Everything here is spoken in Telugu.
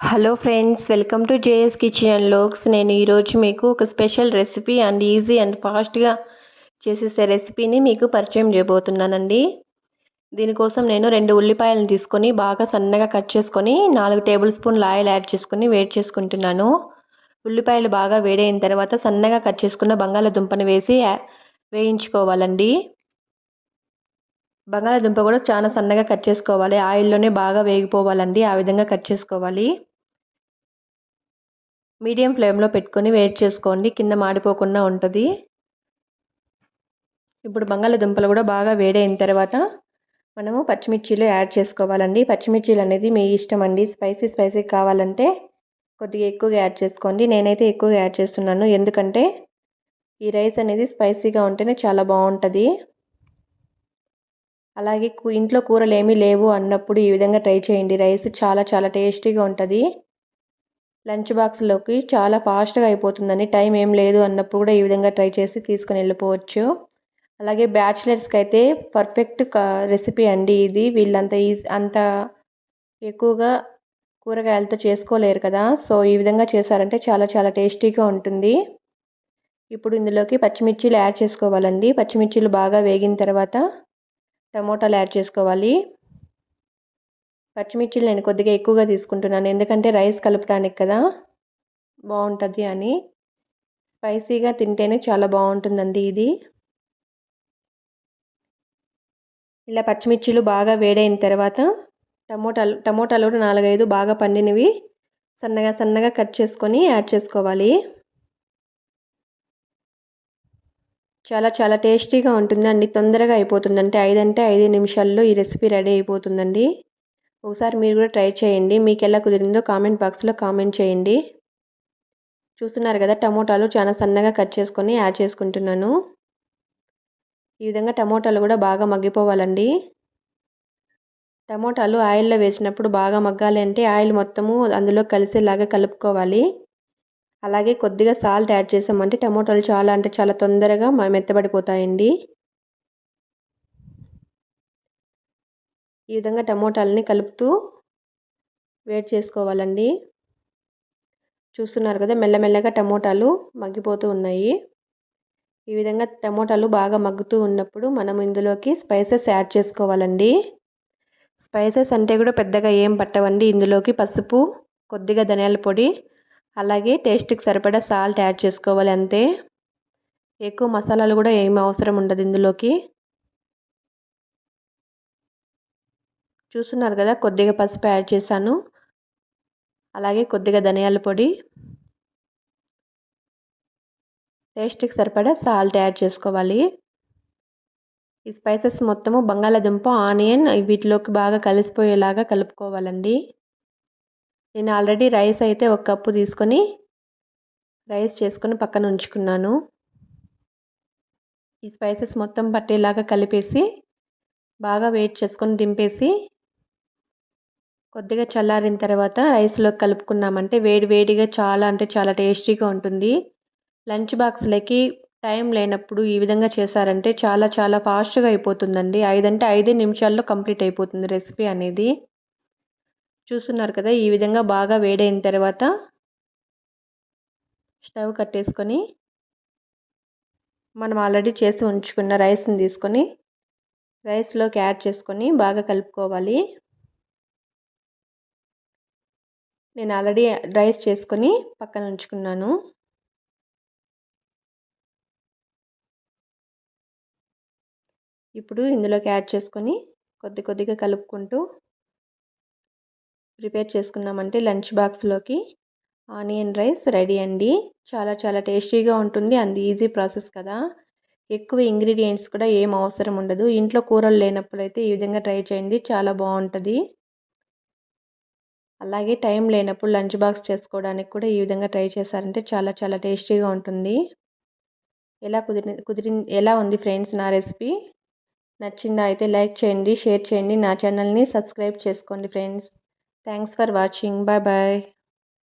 Hello friends welcome to JS kitchen and లోక్స్ నేను ఈరోజు మీకు ఒక special recipe and easy and ఫాస్ట్గా చేసేసే రెసిపీని మీకు పరిచయం చేయబోతున్నానండి. దీనికోసం నేను రెండు ఉల్లిపాయలను తీసుకొని బాగా సన్నగా కట్ చేసుకొని నాలుగు టేబుల్ స్పూన్ల ఆయిల్ యాడ్ చేసుకొని వేడి చేసుకుంటున్నాను. ఉల్లిపాయలు బాగా వేడైన తర్వాత సన్నగా కట్ చేసుకున్న బంగాళాదుంపను వేసి వేయించుకోవాలండి. బంగాళాదుంప కూడా చాలా సన్నగా కట్ చేసుకోవాలి. ఆయిల్లోనే బాగా వేగిపోవాలండి. ఆ విధంగా కట్ చేసుకోవాలి. మీడియం ఫ్లేమ్లో పెట్టుకొని వేడి చేసుకోండి. కింద మాడిపోకుండా ఉంటుంది. ఇప్పుడు బంగాళదుంపలు కూడా బాగా వేడైన తర్వాత మనము పచ్చిమిర్చీలు యాడ్ చేసుకోవాలండి. పచ్చిమిర్చీలు అనేది మీ ఇష్టం అండి. స్పైసీ స్పైసీ కావాలంటే కొద్దిగా ఎక్కువగా యాడ్ చేసుకోండి. నేనైతే ఎక్కువగా యాడ్ చేస్తున్నాను. ఎందుకంటే ఈ రైస్ అనేది స్పైసీగా ఉంటేనే చాలా బాగుంటుంది. అలాగే ఇంట్లో కూరలు ఏమీ లేవు అన్నప్పుడు ఈ విధంగా ట్రై చేయండి. రైస్ చాలా చాలా టేస్టీగా ఉంటుంది. లంచ్ బాక్స్లోకి చాలా ఫాస్ట్గా అయిపోతుందని టైం ఏం లేదు అన్నప్పుడు కూడా ఈ విధంగా ట్రై చేసి తీసుకొని వెళ్ళిపోవచ్చు. అలాగే బ్యాచిలర్స్కి అయితే పర్ఫెక్ట్ రెసిపీ అండి ఇది. వీళ్ళంత ఈజీ అంత ఎక్కువగా కూరగాయలతో చేసుకోలేరు కదా. సో ఈ విధంగా చేశారంటే చాలా చాలా టేస్టీగా ఉంటుంది. ఇప్పుడు ఇందులోకి పచ్చిమిర్చిలు యాడ్ చేసుకోవాలండి. పచ్చిమిర్చిలు బాగా వేగిన తర్వాత టమోటాలు యాడ్ చేసుకోవాలి. పచ్చిమిర్చిలు నేను కొద్దిగా ఎక్కువగా తీసుకుంటున్నాను. ఎందుకంటే రైస్ కలపడానికి కదా బాగుంటుంది అని. స్పైసీగా తింటేనే చాలా బాగుంటుందండి ఇది. ఇలా పచ్చిమిర్చిలు బాగా వేడైన తర్వాత టమోటాలు టమోటాలు కూడా నాలుగైదు బాగా పండినవి. సన్నగా సన్నగా కట్ చేసుకొని యాడ్ చేసుకోవాలి. చాలా చాలా టేస్టీగా ఉంటుందండి. తొందరగా అయిపోతుంది అంటే ఐదంటే ఐదు నిమిషాల్లో ఈ రెసిపీ రెడీ అయిపోతుందండి. ఒకసారి మీరు కూడా ట్రై చేయండి. మీకు ఎలా కుదిరిందో కామెంట్ బాక్స్లో కామెంట్ చేయండి. చూస్తున్నారు కదా టమోటాలు చాలా సన్నగా కట్ చేసుకొని యాడ్ చేసుకుంటున్నాను. ఈ విధంగా టమోటాలు కూడా బాగా మగ్గిపోవాలండి. టమోటాలు ఆయిల్లో వేసినప్పుడు బాగా మగ్గాలి అంటే ఆయిల్ మొత్తము అందులో కలిసేలాగా కలుపుకోవాలి. అలాగే కొద్దిగా సాల్ట్ యాడ్ చేసామంటే టమోటాలు చాలా అంటే చాలా తొందరగా మెత్తబడిపోతాయండి. ఈ విధంగా టమోటాలని కలుపుతూ వేడి చేసుకోవాలండి. చూస్తున్నారు కదా మెల్లమెల్లగా టమోటాలు మగ్గిపోతూ ఉన్నాయి. ఈ విధంగా టమోటాలు బాగా మగ్గుతూ ఉన్నప్పుడు మనం ఇందులోకి స్పైసెస్ యాడ్ చేసుకోవాలండి. స్పైసెస్ అంటే కూడా పెద్దగా ఏం పట్టవండి. ఇందులోకి పసుపు కొద్దిగా ధనియాల పొడి అలాగే టేస్ట్కి సరిపడా సాల్ట్ యాడ్ చేసుకోవాలి అంతే. ఎక్కువ మసాలాలు కూడా ఏం అవసరం ఉండదు ఇందులోకి. చూస్తున్నారు కదా కొద్దిగా పసుపు యాడ్ చేశాను. అలాగే కొద్దిగా ధనియాల పొడి. టేస్ట్కి సరిపడా సాల్ట్ యాడ్ చేసుకోవాలి. ఈ స్పైసెస్ మొత్తము బంగాళాదుంప ఆనియన్ వీటిలోకి బాగా కలిసిపోయేలాగా కలుపుకోవాలండి. నేను ఆల్రెడీ రైస్ అయితే ఒక కప్పు తీసుకొని రైస్ చేసుకొని పక్కన ఉంచుకున్నాను. ఈ స్పైసెస్ మొత్తం పట్టేలాగా కలిపేసి బాగా వెయిట్ చేసుకొని దింపేసి కొద్దిగా చల్లారిన తర్వాత రైస్లో కలుపుకున్నామంటే వేడి వేడిగా చాలా అంటే చాలా టేస్టీగా ఉంటుంది. లంచ్ బాక్స్లకి టైం లేనప్పుడు ఈ విధంగా చేశారంటే చాలా చాలా ఫాస్ట్గా అయిపోతుందండి. ఐదంటే ఐదే నిమిషాల్లో కంప్లీట్ అయిపోతుంది రెసిపీ అనేది. చూస్తున్నారు కదా ఈ విధంగా బాగా వేడైన తర్వాత స్టవ్ కట్టేసుకొని మనం ఆల్రెడీ చేసి ఉంచుకున్న రైస్ని తీసుకొని రైస్లోకి యాడ్ చేసుకొని బాగా కలుపుకోవాలి. నేను ఆల్రెడీ రైస్ చేసుకొని పక్కన ఉంచుకున్నాను. ఇప్పుడు ఇందులోకి యాడ్ చేసుకొని కొద్ది కొద్దిగా కలుపుకుంటూ ప్రిపేర్ చేసుకున్నామంటే లంచ్ బాక్స్లోకి ఆనియన్ రైస్ రెడీ అండి. చాలా చాలా టేస్టీగా ఉంటుంది. అండ్ ఈజీ ప్రాసెస్ కదా. ఎక్కువ ఇంగ్రీడియంట్స్ కూడా ఏం అవసరం ఉండదు. ఇంట్లో కూరలు లేనప్పుడు అయితే ఈ విధంగా ట్రై చేయండి. చాలా బాగుంటుంది. అలాగే టైం లేనప్పుడు లంచ్ బాక్స్ చేసుకోవడానికి కూడా ఈ విధంగా ట్రై చేశారంటే చాలా చాలా టేస్టీగా ఉంటుంది. ఎలా కుదిరి కుదిరి ఎలా ఉంది ఫ్రెండ్స్ నా రెసిపీ? నచ్చిందా అయితే లైక్ చేయండి షేర్ చేయండి. నా ఛానల్ని సబ్స్క్రైబ్ చేసుకోండి friends. Thanks for watching. Bye bye.